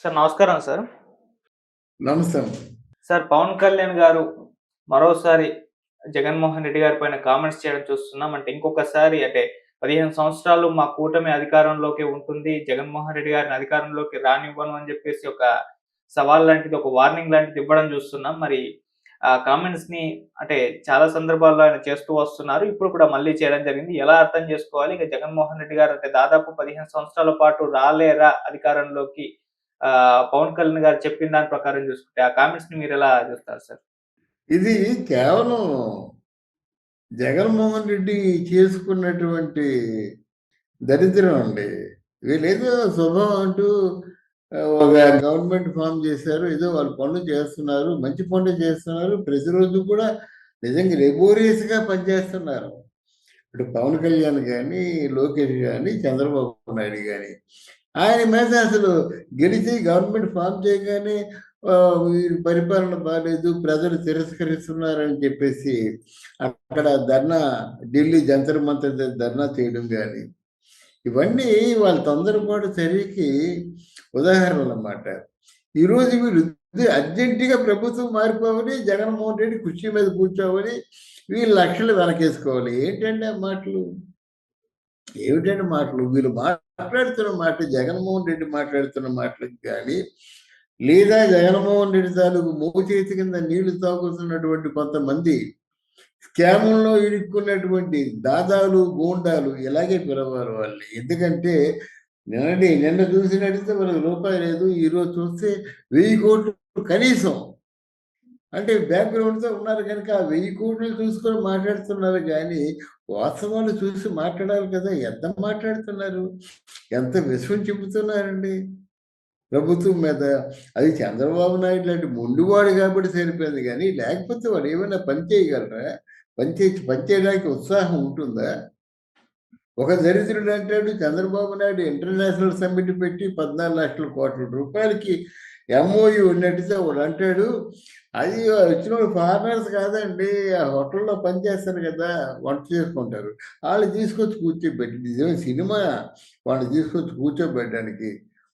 Sir నమస్కారం sir. నమస్తే. Sir Pawan Kalyan గారు మరోసారి జగన్మోహన్ రెడ్డి గారి పైన కామెంట్స్ చేయడం చూస్తున్నాం. అంటే ఇంకొకసారి అంటే పదిహేను సంవత్సరాలు మా కూటమి అధికారంలోకి ఉంటుంది. జగన్మోహన్ రెడ్డి గారిని అధికారంలోకి రానివ్వను అని చెప్పేసి ఒక సవాల్ లాంటిది ఒక వార్నింగ్ లాంటిది ఇవ్వడం చూస్తున్నాం. మరి ఆ కామెంట్స్ని అంటే చాలా సందర్భాల్లో ఆయన చేస్తూ వస్తున్నారు. ఇప్పుడు కూడా మళ్ళీ చేయడం జరిగింది. ఎలా అర్థం చేసుకోవాలి? ఇక జగన్మోహన్ రెడ్డి గారు అంటే దాదాపు పదిహేను సంవత్సరాల పాటు రాలేరా అధికారంలోకి? పవన్ కళ్యాణ్ గారు చెప్పిన దాని ప్రకారం చూసుకుంటే ఆ కామెంట్స్ని మీరు ఎలా చూస్తారు సార్ ఇది కేవలం జగన్మోహన్ రెడ్డి చేసుకున్నటువంటి దరిద్రం అండి. వీళ్ళేదో శుభం అంటూ ఒక గవర్నమెంట్ ఫామ్ చేశారు ఏదో వాళ్ళు పనులు చేస్తున్నారు మంచి పనులు చేస్తున్నారు ప్రతిరోజు కూడా నిజంగా laborious గా పనిచేస్తున్నారు. ఇప్పుడు పవన్ కళ్యాణ్ కానీ లోకేష్ కానీ చంద్రబాబు నాయుడు కానీ ఆయన మీద అసలు గెలిచి గవర్నమెంట్ ఫామ్ చేయగానే వీరి పరిపాలన బాగాలేదు ప్రజలు తిరస్కరిస్తున్నారని చెప్పేసి అక్కడ ధర్నా ఢిల్లీ జంతర్ మంతర్ ధర్నా చేయడం కానీ ఇవన్నీ వాళ్ళ తొందరపాటు చర్యకి ఉదాహరణలు అన్నమాట ఈరోజు వీళ్ళు అర్జెంటుగా ప్రభుత్వం మారిపోవని జగన్మోహన్ రెడ్డి కుర్చీ మీద కూర్చోవని వీళ్ళు లక్షలు వెనకేసుకోవాలి. ఏంటంటే మాటలు? ఏమిటంటే మాటలు? వీళ్ళు మాట్లాడుతున్న మాట జగన్మోహన్ రెడ్డి మాట్లాడుతున్న మాటలకు కానీ లేదా జగన్మోహన్ రెడ్డి తాలూకు చేతి కింద నీళ్ళు తాగుతున్నటువంటి కొంతమంది స్కామ్లో ఇరుక్కున్నటువంటి దాదాలు గూండాలు ఇలాగే పిలవారు వాళ్ళు ఎందుకంటే నిన్నటి నిన్న చూసినట్టయితే మనకు రూపాయి లేదు ఈరోజు చూస్తే వెయ్యి కోట్లు కనీసం. అంటే బ్యాక్గ్రౌండ్తో ఉన్నారు కనుక ఆ వెయ్యి కోట్లు చూసుకొని మాట్లాడుతున్నారు కానీ వాస్తవాలు చూసి మాట్లాడాలి కదా ఎంత మాట్లాడుతున్నారు? ఎంత విశ్వం చెబుతున్నారండి? ప్రభుత్వం మీద అది చంద్రబాబు నాయుడు లాంటి ముందువాడు కాబట్టి సరిపోయింది కానీ లేకపోతే వాడు ఏమైనా పని చేయగలరా? పని చేసి పని చేయడానికి ఉత్సాహం ఉంటుందా? ఒక దరిద్రుడు అంటాడు చంద్రబాబు నాయుడు ఇంటర్నేషనల్ సమ్మిట్ పెట్టి పద్నాలుగు లక్షల కోట్ల రూపాయలకి ఎంఓయూ ఉన్నట్టుగా వాడు అంటాడు అది వచ్చిన వాళ్ళు ఫారినర్స్ కాదండి ఆ హోటల్లో పనిచేస్తారు కదా వంట చేసుకుంటారు. వాళ్ళు తీసుకొచ్చి కూర్చోబెట్టి నిజమే సినిమా వాళ్ళు తీసుకొచ్చి కూర్చోబెట్టడానికి.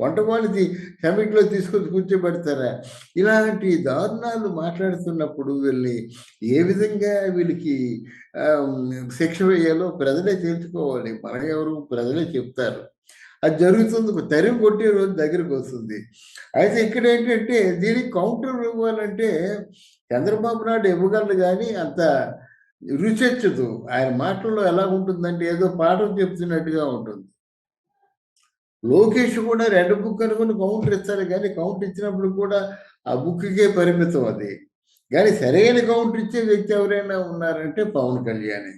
వంట వాళ్ళది సమిట్లో తీసుకొచ్చి కూర్చోబెడతారా? ఇలాంటి దారుణాలు మాట్లాడుతున్నప్పుడు వీళ్ళని ఏ విధంగా వీళ్ళకి శిక్ష వేయాలో ప్రజలే తెలుసుకోవాలి. మన ఎవరు ప్రజలే చెప్తారు. అది జరుగుతుంది. తరిమి కొట్టే రోజు దగ్గరికి వస్తుంది. అయితే ఇక్కడ ఏంటంటే దీనికి కౌంటర్ ఇవ్వాలంటే చంద్రబాబు నాయుడు ఇవ్వగలరు కానీ అంత రుచెచ్చదు ఆయన మాటల్లో ఎలా ఉంటుందంటే ఏదో పాఠం చెప్తున్నట్టుగా ఉంటుంది. లోకేష్ కూడా రెడ్ బుక్ అనుకుని కౌంటర్ ఇస్తారు కానీ కౌంటర్ ఇచ్చినప్పుడు కూడా ఆ బుక్కే పరిమితం అది. కానీ సరైన కౌంటర్ ఇచ్చే వ్యక్తి ఎవరైనా ఉన్నారంటే పవన్ కళ్యాణ్.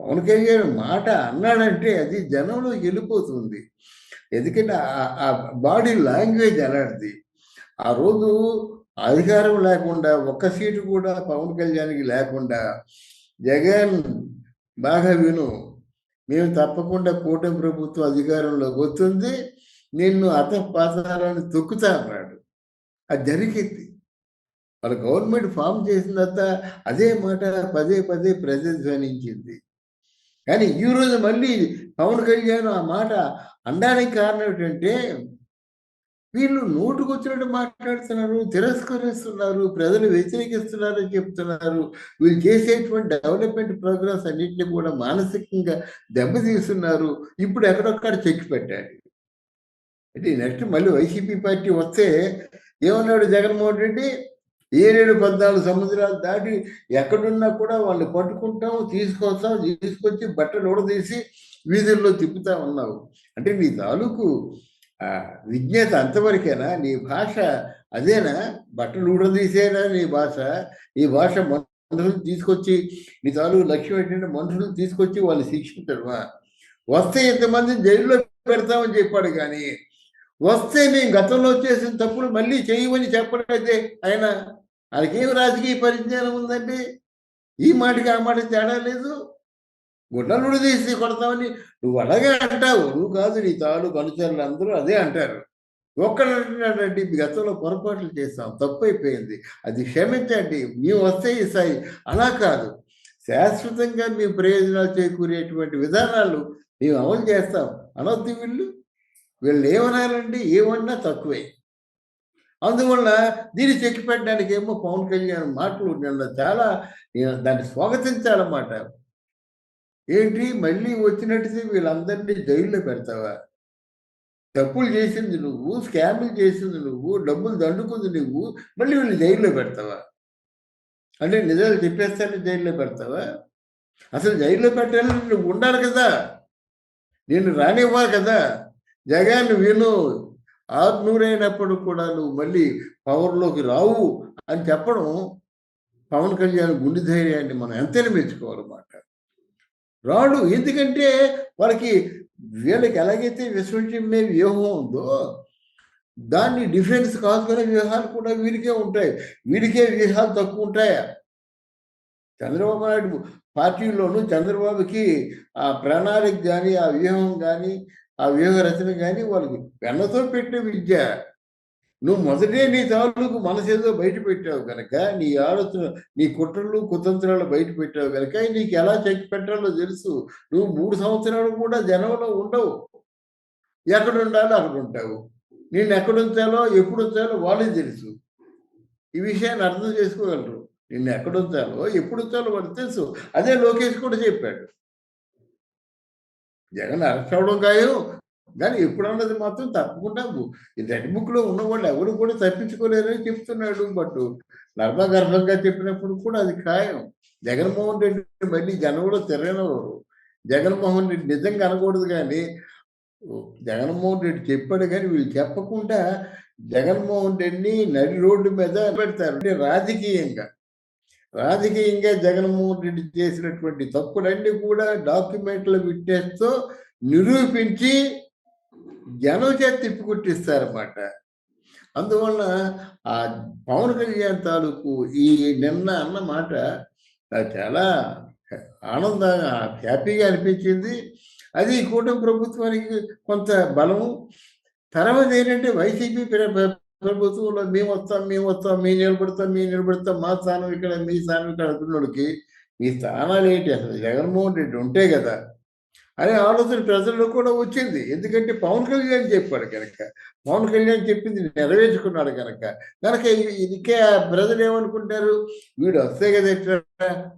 పవన్ కళ్యాణ్ మాట అన్నాడంటే అది జనంలో వెళ్ళిపోతుంది. ఎందుకంటే ఆ- ఆ బాడీ లాంగ్వేజ్ అలాంటిది. ఆ రోజు అధికారం లేకుండా ఒక్క సీటు కూడా పవన్ కళ్యాణ్కి లేకుండా జగన్ బాగా విను మేము తప్పకుండా కూటమి ప్రభుత్వం అధికారంలోకి వస్తుంది నిన్ను అత పాతాలని తొక్కుతా అన్నాడు. అది జరిగింది. వాళ్ళ గవర్నమెంట్ ఫామ్ చేసిన తర్వాత అదే మాట పదే పదే ప్రతిధ్వనించింది కానీ ఈ రోజు మళ్ళీ పవన్ కళ్యాణ్ ఆ మాట అనడానికి కారణం ఏంటంటే వీళ్ళు నోటుకు వచ్చినట్టు మాట్లాడుతున్నారు తిరస్కరిస్తున్నారు ప్రజలు వ్యతిరేకిస్తున్నారు అని చెప్తున్నారు. వీళ్ళు చేసేటువంటి డెవలప్మెంట్ ప్రోగ్రామ్స్ అన్నింటినీ కూడా మానసికంగా దెబ్బతీస్తున్నారు. ఇప్పుడు ఎక్కడొక్కడ చెక్ పెట్టాలి. అంటే నెక్స్ట్ మళ్ళీ వైసీపీ పార్టీ వస్తే ఏమన్నాడు జగన్మోహన్ రెడ్డి? ఏడేడు పద్నాలుగు సముద్రాలు దాటి ఎక్కడున్నా కూడా వాళ్ళు పట్టుకుంటాం తీసుకొస్తాం తీసుకొచ్చి బట్టలు ఊడదీసి వీధుల్లో తిప్పుతా ఉన్నావు. అంటే నీ తాలూకు విజ్ఞత అంతవరకేనా? నీ భాష అదేనా? బట్టలు ఊడదీసేనా నీ భాష? ఈ భాష మనుషులు తీసుకొచ్చి నీ తాలూకు లక్ష్యం ఏంటంటే మనుషులు తీసుకొచ్చి వాళ్ళు శిక్షించడమా? వస్తే ఇంతమంది జైల్లో పెడతామని చెప్పాడు కానీ వస్తే మేము గతంలో చేసిన తప్పులు మళ్ళీ చేయమని చెప్పడైతే ఆయన ఆయనకేం రాజకీయ పరిజ్ఞానం ఉందండి? ఈ మాటకి ఆ మాట తేడా లేదు. గుడ్డలుడు తీసి కొడతామని నువ్వు అలాగే అంటావు. నువ్వు కాదు నీ తాలూకు అనుచరులు అందరూ అదే అంటారు. ఒక్కడంటున్నాడండి మీ గతంలో పొరపాట్లు చేస్తాం తప్పు అయిపోయింది అది క్షమించండి. మేము వస్తే ఇస్తాయి అలా కాదు. శాశ్వతంగా మీ ప్రయోజనాలు చేకూరేటువంటి విధానాలు మేము అమలు చేస్తాం. అనొద్దు వీళ్ళు. వీళ్ళు ఏమనాలండి ఏమన్నా తక్కువే. అందువల్ల దీన్ని చెక్కి పెట్టడానికి ఏమో పవన్ కళ్యాణ్ మాటలు నిన్న చాలా దాన్ని స్వాగతించాలన్నమాట. ఏంటి? మళ్ళీ వచ్చినట్టు వీళ్ళందరినీ జైల్లో పెడతావా? తప్పులు చేసింది నువ్వు స్కామ్లు చేసింది నువ్వు డబ్బులు దండుకుంది నువ్వు మళ్ళీ వీళ్ళు జైల్లో పెడతావా? అంటే నిజాలు చెప్పేస్తాను జైల్లో పెడతావా? అసలు జైల్లో పెట్టాలని నువ్వు ఉండాలి కదా. నేను రానివ్వాలి కదా. జగన్ విను ఆత్మీయుడైనప్పుడు కూడా నువ్వు మళ్ళీ పవర్లోకి రావు అని చెప్పడం పవన్ కళ్యాణ్ గుండె ధైర్యాన్ని మనం ఎంతైనా మెచ్చుకోవాలన్నమాట. రాడు ఎందుకంటే వాళ్ళకి వీళ్ళకి ఎలాగైతే విశ్వసించే వ్యూహం ఉందో దాన్ని డిఫెన్స్ కాసుకునే వ్యూహాలు కూడా వీరికే ఉంటాయి. వీరికే వ్యూహాలు తక్కువ ఉంటాయా? చంద్రబాబు నాయుడు పార్టీలోనూ చంద్రబాబుకి ఆ ప్రణాళిక కానీ ఆ వ్యూహం కానీ ఆ వ్యూహ రచన కానీ వాళ్ళకి వెన్నతో పెట్టిన విద్య. నువ్వు మొదటే నీ తాలూకు మనసేదో బయట పెట్టావు కనుక నీ ఆలోచన నీ కుట్రలు కుతంత్రాలు బయట పెట్టావు కనుక నీకు ఎలా చెక్ పెట్టాలో తెలుసు. నువ్వు మూడు సంవత్సరాలు కూడా జనంలో ఉండవు. ఎక్కడ ఉండాలో అక్కడ ఉంటావు నేను ఎక్కడ ఉంచాలో ఎప్పుడు ఉంచాలో వాళ్ళే తెలుసు. ఈ విషయాన్ని అర్థం చేసుకోగలరు. నిన్ను ఎక్కడ ఉంచాలో ఎప్పుడు ఉంచాలో వాళ్ళకి తెలుసు. అదే లోకేష్ కూడా చెప్పాడు. జగన్ అరెస్ట్ అవడం ఖాయం. కానీ ఎప్పుడు అన్నది మాత్రం తప్పకుండా ఈ రెడ్ బుక్లో ఉన్న వాళ్ళు ఎవరు కూడా తప్పించుకోలేరని చెప్తున్నాడు బట్ నర్మగర్భంగా చెప్పినప్పుడు కూడా అది ఖాయం. జగన్మోహన్ రెడ్డి మళ్ళీ జనంలో తిరగనవరు జగన్మోహన్ రెడ్డి నిజంగా అనకూడదు కానీ జగన్మోహన్ రెడ్డి చెప్పాడు కానీ వీళ్ళు చెప్పకుండా జగన్మోహన్ రెడ్డిని నడి రోడ్డు మీద పెడతారు. అంటే రాజకీయంగా. రాజకీయంగా జగన్మోహన్ రెడ్డి చేసినటువంటి తప్పులన్నీ కూడా డాక్యుమెంట్ల విట్నెస్తో నిరూపించి జనం చేత తిప్పికొట్టిస్తారన్నమాట అందువల్ల ఆ పవన్ కళ్యాణ్ తాలూకు ఈ నిన్న అన్న మాట చాలా ఆనందంగా హ్యాపీగా అనిపించింది. అది కూటమి ప్రభుత్వానికి కొంత బలము. తర్వాత ఏంటంటే వైసీపీ ప్రభుత్వంలో మేము వస్తాం మేము వస్తాం మేము నిలబడతాం మేము నిలబడతాం మా స్థానం ఇక్కడ మీ స్థానం ఇక్కడ అంటున్నోడికి మీ స్థానాలు ఏంటి? అసలు జగన్మోహన్ రెడ్డి ఉంటే కదా. అనే ఆలోచన ప్రజల్లో కూడా వచ్చింది. ఎందుకంటే పవన్ కళ్యాణ్ చెప్పాడు కనుక పవన్ కళ్యాణ్ చెప్పింది నెరవేర్చుకున్నాడు కనుక కనుక ఇ- ఇదికే ప్రజలు ఏమనుకుంటారు వీడు వస్తే కదా ఎట్లా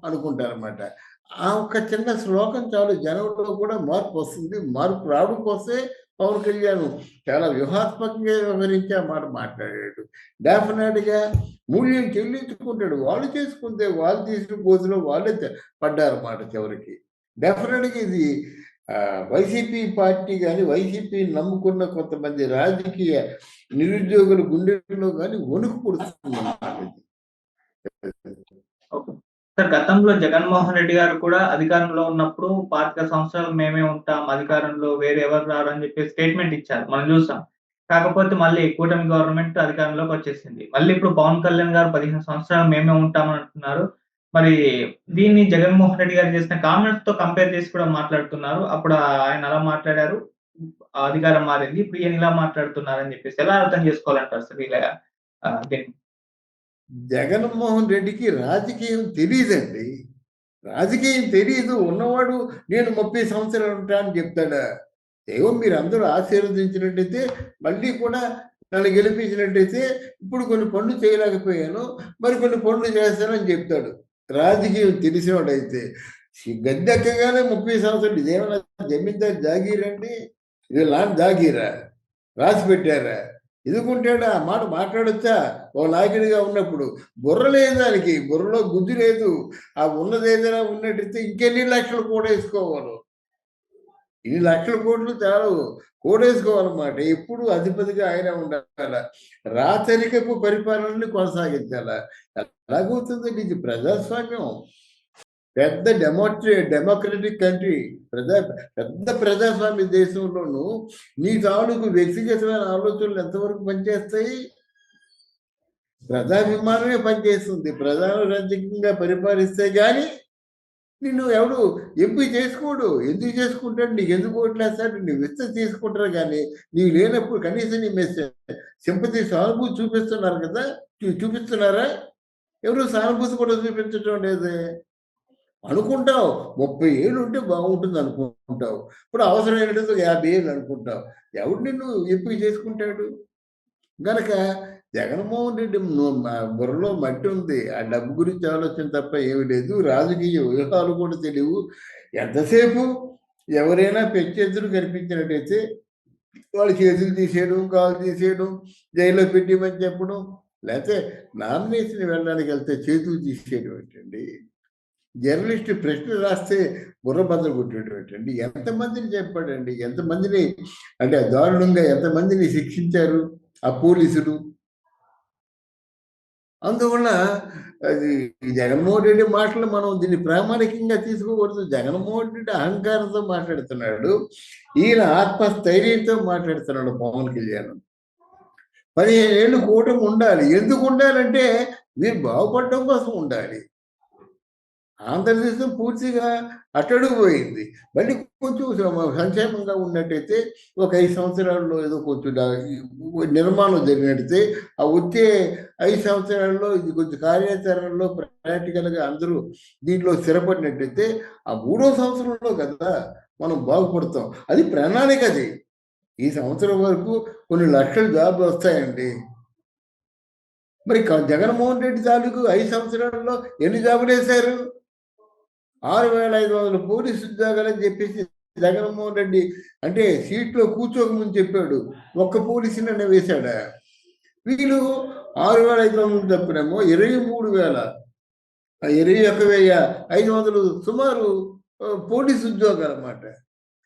అనుకుంటారు అనమాట ఆ ఒక్క చిన్న శ్లోకం చాలు జనంలో కూడా మార్పు వస్తుంది మార్పు రావడం కోసమే పవన్ కళ్యాణ్ చాలా వ్యూహాత్మకంగా వ్యవహరించి ఆ మాట మాట్లాడాడు డెఫినెట్గా మూల్యం చెల్లించుకుంటాడు వాళ్ళు చేసుకుంటే వాళ్ళు తీసిన పోతులో వాళ్ళే పడ్డారు పడ్డారన్నమాట చివరికి డెఫినెట్గా ఇది వైసీపీ పార్టీ కానీ వైసీపీ నమ్ముకున్న కొంతమంది రాజకీయ నిరుద్యోగుల గుండెల్లో కానీ వణుకు పుడుతుంది ఇది. ఓకే. సార్ గతంలో జగన్మోహన్ రెడ్డి గారు కూడా అధికారంలో ఉన్నప్పుడు పాతిక సంవత్సరాలు మేమే ఉంటాం అధికారంలో వేరే ఎవరు రారు అని చెప్పి స్టేట్మెంట్ ఇచ్చారు. మనం చూసాం. కాకపోతే మళ్ళీ కూటమి గవర్నమెంట్ అధికారంలోకి వచ్చేసింది. మళ్ళీ ఇప్పుడు పవన్ కళ్యాణ్ గారు పదిహేను సంవత్సరాలు మేమే ఉంటామని అంటున్నారు. మరి దీన్ని జగన్మోహన్ రెడ్డి గారు చేసిన కామెంట్స్తో కంపేర్ చేసి కూడా మాట్లాడుతున్నారు. అప్పుడు ఆయన అలా మాట్లాడారు. అధికారం మారింది. ఇప్పుడు ఈయన ఇలా మాట్లాడుతున్నారు అని చెప్పేసి ఎలా అర్థం చేసుకోవాలంటారు సార్? ఇలా దీన్ని? జగన్మోహన్ రెడ్డికి రాజకీయం తెలియదండి రాజకీయం తెలియదు ఉన్నవాడు నేను ముప్పై సంవత్సరాలు ఉంటా అని చెప్తాడా? ఏవో మీరు అందరూ ఆశీర్వదించినట్టయితే మళ్ళీ కూడా నన్ను గెలిపించినట్టయితే ఇప్పుడు కొన్ని పనులు చేయలేకపోయాను మరి కొన్ని పనులు చేస్తానని చెప్తాడు. రాజకీయం తెలిసినవాడైతే గద్దెక్కగానే ముప్పై సంవత్సరాలు ఇదేమన్నా జమీందారు జాగీరండి ఇది లాంటి జాగీరా? రాసి పెట్టారా? ఎదుకుంటాడు ఆ మాట మాట్లాడొచ్చా? ఓ నాయకుడిగా ఉన్నప్పుడు బుర్ర లేదు దానికి బుర్రలో గుద్దు లేదు. ఆ ఉన్నది ఏదైనా ఉన్నట్టయితే ఇంకెన్ని లక్షలు కూడేసుకోవాలి? ఇన్ని లక్షల కోట్లు చాలు కూడేసుకోవాలన్నమాట. ఎప్పుడు అధిపతిగా ఆయన ఉండాల? రాచరికపు పరిపాలనని కొనసాగించాల? ఎలాగవుతుందండి ఇది ప్రజాస్వామ్యం? పెద్ద డెమోక్రే డెమోక్రటిక్ కంట్రీ ప్రజా పెద్ద ప్రజాస్వామ్య దేశంలోనూ నీ తాలూకు వ్యక్తిగతమైన ఆలోచనలు ఎంతవరకు పనిచేస్తాయి? ప్రజాభిమానమే పనిచేస్తుంది. ప్రజారాజ్యంగా పరిపాలిస్తే కానీ నిన్ను ఎవడు ఎంపీ చేసుకోడు. ఎందుకు చేసుకుంటాడు? నీకు ఎందుకు ఓట్లేస్తాడు నీ విస్త తీసుకుంటారు కానీ నీవు లేనప్పుడు కనీసం నీ మెసేజ్ సింపతి సానుభూతి చూపిస్తున్నారు కదా? చూపిస్తున్నారా? ఎవరు సానుభూతి కూడా చూపించడం లేదే. అనుకుంటావు. ముప్పై ఏళ్ళు ఉంటే బాగుంటుంది అనుకుంటావు. ఇప్పుడు అవసరమైనట్టు యాభై ఏళ్ళు అనుకుంటావు. ఎవడు నిన్ను ఎప్పుడు చేసుకుంటాడు? గనక జగన్మోహన్ రెడ్డి బుర్రలో మట్టి ఉంది. ఆ డబ్బు గురించి ఆలోచన తప్ప ఏమి లేదు. రాజకీయ వ్యూహాలు కూడా తెలియవు. ఎంతసేపు ఎవరైనా పెచ్చెదురు కనిపించినట్టయితే వాళ్ళు చేతులు తీసేయడం కాలు తీసేయడం జైల్లో పెట్టిమని చెప్పడం లేకపోతే నామినేషన్ వెళ్ళడానికి వెళ్తే చేతులు తీసేయడం ఏంటండి? జర్నలిస్ట్ ప్రశ్న రాస్తే బుర్ర బద్దలు కొట్టేయడం ఎంతమందిని చెప్పాడండి? ఎంతమందిని అంటే దారుణంగా ఎంతమందిని శిక్షించారు ఆ పోలీసులు? అందువల్ల అది జగన్మోహన్ రెడ్డి మాటలు మనం దీన్ని ప్రామాణికంగా తీసుకోకూడదు. జగన్మోహన్ రెడ్డి అహంకారంతో మాట్లాడుతున్నాడు. ఈయన ఆత్మస్థైర్యంతో మాట్లాడుతున్నాడు పవన్ కళ్యాణ్. పదిహేను ఏళ్ళు కూటమి ఉండాలి. ఎందుకు ఉండాలంటే మీరు బాగుపడటం కోసం ఉండాలి. ఆంధ్రదేశం పూర్తిగా అట్టడుగు పోయింది మళ్ళీ కొంచెం సంక్షేమంగా ఉన్నట్టయితే ఒక ఐదు సంవత్సరాల్లో ఏదో కొంచెం నిర్మాణం జరిగినట్టయితే ఆ వచ్చే ఐదు సంవత్సరాల్లో ఇది కొంచెం కార్యాచరణలో ప్రాక్టికల్గా అందరూ దీంట్లో స్థిరపడినట్టయితే ఆ మూడో సంవత్సరంలో కదా మనం బాగుపడతాం. అది ప్రణాళిక అది. ఈ సంవత్సరం వరకు కొన్ని లక్షల జాబ్లు వస్తాయండి. మరి జగన్మోహన్ రెడ్డి తాలూకు ఐదు సంవత్సరాల్లో ఎన్ని జాబులు వేశారు? ఆరు వేల ఐదు వందల పోలీసు ఉద్యోగాలు అని చెప్పేసి జగన్మోహన్ రెడ్డి అంటే సీట్లో కూర్చోకముందు చెప్పాడు. ఒక్క పోలీసుని వేశాడా? వీళ్ళు ఆరు వేల ఐదు వందలు తప్పినేమో ఇరవై మూడు వేల ఇరవై ఒక వెయ్యి ఐదు వందలు సుమారు పోలీసు ఉద్యోగాలు అన్నమాట.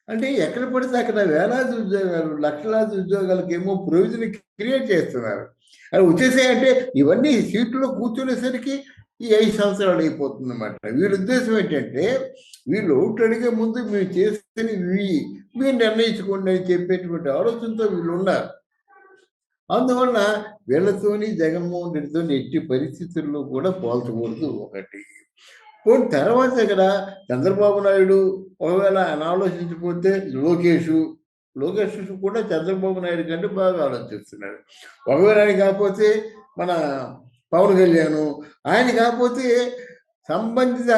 అంటే ఎక్కడ పడితే అక్కడ వేలాది ఉద్యోగాలు లక్షలాది ఉద్యోగాలకు ఏమో ప్రొవిజన్ క్రియేట్ చేస్తున్నారు. అది వచ్చేసాయంటే ఇవన్నీ సీట్లో కూర్చునేసరికి ఈ ఐదు సంవత్సరాలు అయిపోతుంది అనమాట వీళ్ళ ఉద్దేశం ఏంటంటే వీళ్ళు ఓట్లు అడిగే ముందు మేము చేసిన ఇవి మీరు నిర్ణయించుకోండి అని చెప్పేటువంటి ఆలోచనతో వీళ్ళు ఉన్నారు. అందువల్ల వీళ్ళతోని జగన్మోహన్ రెడ్డితో ఎట్టి పరిస్థితుల్లో కూడా పోల్చకూడదు ఒకటి. పోనీ తర్వాత ఇక్కడ చంద్రబాబు నాయుడు ఒకవేళ ఆయన ఆలోచించకపోతే లోకేష్ లోకేష్ కూడా చంద్రబాబు నాయుడు కంటే బాగా ఆలోచిస్తున్నాడు. ఒకవేళ కాకపోతే మన పవన్ కళ్యాణ్. ఆయన కాకపోతే సంబంధిత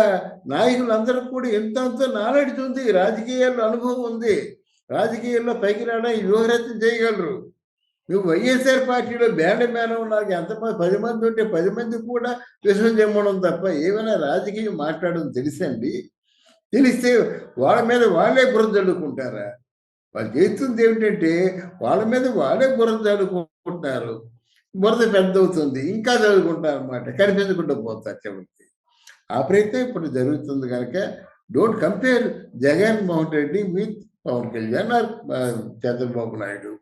నాయకులందరూ కూడా ఎంత అంత నాలెడ్జ్ ఉంది రాజకీయాల్లో అనుభవం ఉంది. రాజకీయాల్లో పైకి రావడం వ్యూహరచన చేయగలరు. నువ్వు వైఎస్ఆర్ పార్టీలో బ్యాండ్ మేళం నాకు ఎంతమంది పది మంది ఉంటే పది మంది కూడా విషయం చెమ్మడం తప్ప ఏమైనా రాజకీయం మాట్లాడడం తెలుసండి? తెలిస్తే వాళ్ళ మీద వాళ్ళే బురద వాళ్ళు చేస్తుంది ఏమిటంటే వాళ్ళ మీద వాళ్ళే బురద చల్లుకుంటున్నారు బురద పెద్ద అవుతుంది ఇంకా చదువుకుంటారు అనమాట కనిపించకుండా పోతారు చివరికి ఆ ప్రయత్నం ఇప్పుడు జరుగుతుంది కనుక don't compare Jagan Mohan Reddy with Pawan Kalyan or Chandrababu Naidu.